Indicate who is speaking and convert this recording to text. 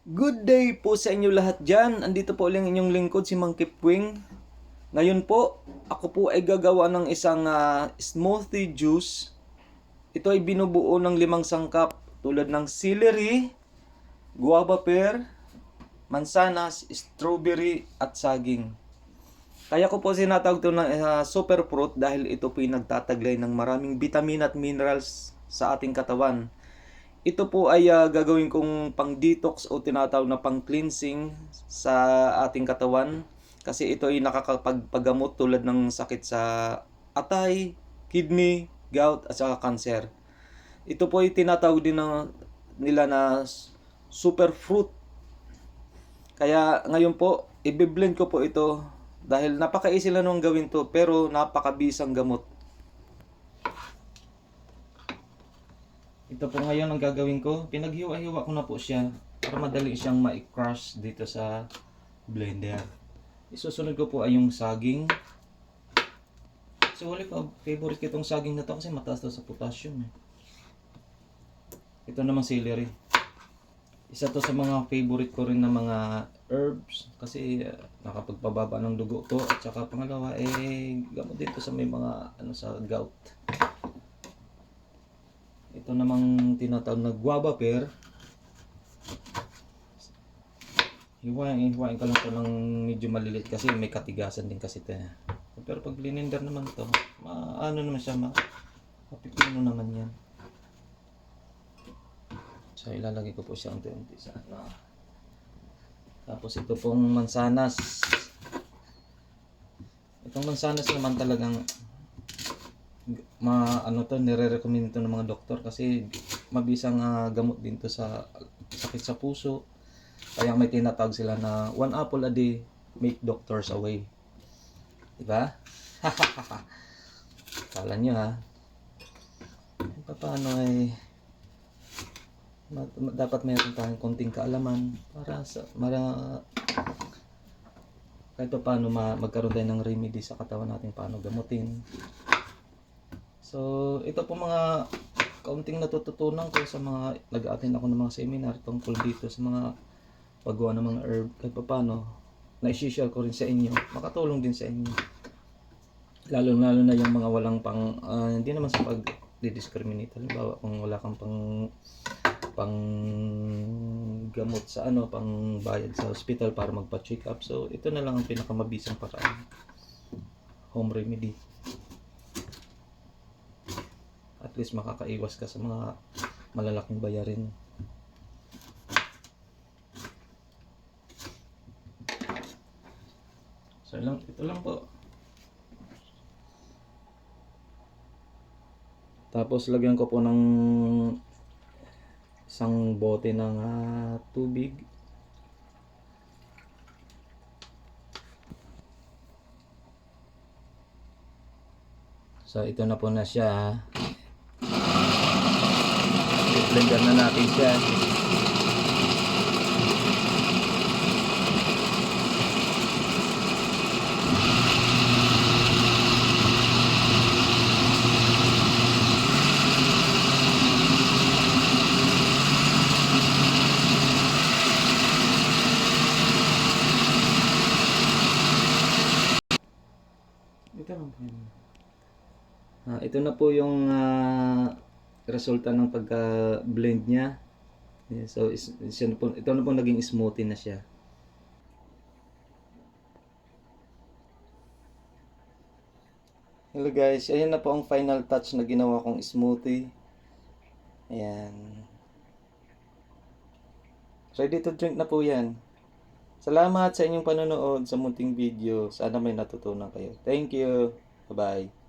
Speaker 1: Good day po sa inyo lahat dyan. Andito po ulit inyong lingkod si Mang Kipwing. Ngayon po, ako po ay gagawa ng isang ah, smoothie juice. Ito ay binubuo ng limang sangkap tulad ng celery, guava pear, mansanas, strawberry at saging. Kaya ko po sinatawag ito na ah, super fruit dahil ito po ay nagtataglay ng maraming vitamin at minerals sa ating katawan. Ito po ay ah, gagawin kong pang-detox o tinatawag na pang-cleansing sa ating katawan kasi ito ay nakakapagpagamot tulad ng sakit sa atay, kidney, gout at saka cancer. Ito po ay tinatawag din ng, nila na super fruit. Kaya ngayon po, i-blend ko po ito dahil napaka-easy lang nung gawin to pero napakabisang gamot. Ito po ngayon ang gagawin ko. Pinaghiwa-hiwa ko na po siya para madali siyang ma-crush dito sa blender. Isusunod ko po ay yung saging. So, wala pa, favorite ko itong saging na to kasi mataas to sa potassium. Eh. Ito naman celery. Isa to sa mga favorite ko rin na mga herbs kasi uh, nakapagpababa ng dugo to at saka pangalawa eh gamot dito sa may mga ano sa gout. Ito namang tinatawag na guava pear. Hiwain, hiwain ko lang ito ng medyo maliliit kasi may katigasan din kasi ito. eh. Pero pag blender naman to, ano naman siya, ma mapipino naman yan. So ilalagay ko po siya unti-unti sa ano. Tapos ito pong mansanas. Itong mansanas naman talagang ma ano to nire-recommend ito ng mga doktor kasi mabisang ah, gamot din to sa sakit sa puso. Kaya may tinatawag sila na one apple a day make doctors away. Diba? Kala nyo ha. Paano ay dapat mayroon tayong konting kaalaman para sa para kahit pa paano ma- magkaroon tayo ng remedy sa katawan natin paano gamutin. So, ito po mga kaunting natututunan ko sa mga nag-attend ako ng mga seminar tungkol dito sa mga paggawa ng mga herb. Kahit pa paano na-share ko rin sa inyo. Makatulong din sa inyo. Lalo lalo na yung mga walang pang ah, hindi naman sa pag discriminate halimbawa kung wala kang pang pang gamot sa ano pang bayad sa hospital para magpa-check up. So ito na lang ang pinakamabisang paraan. Home remedy at least makakaiwas ka sa mga malalaking bayarin So lang, ito lang po. Tapos lagyan ko po ng isang bote ng ah, tubig. So ito na po na siya. I-blender na natin siya. Ito lang po yun. Ah, ito na po yung ah, resulta ng pagka-blend niya. Yeah, so, is, na po, ito na po naging smoothie na siya. Hello guys, ayan na po ang final touch na ginawa kong smoothie. Ayan. Ready to drink na po yan. Salamat sa inyong panonood sa munting video. Sana may natutunan kayo. Thank you. Bye-bye.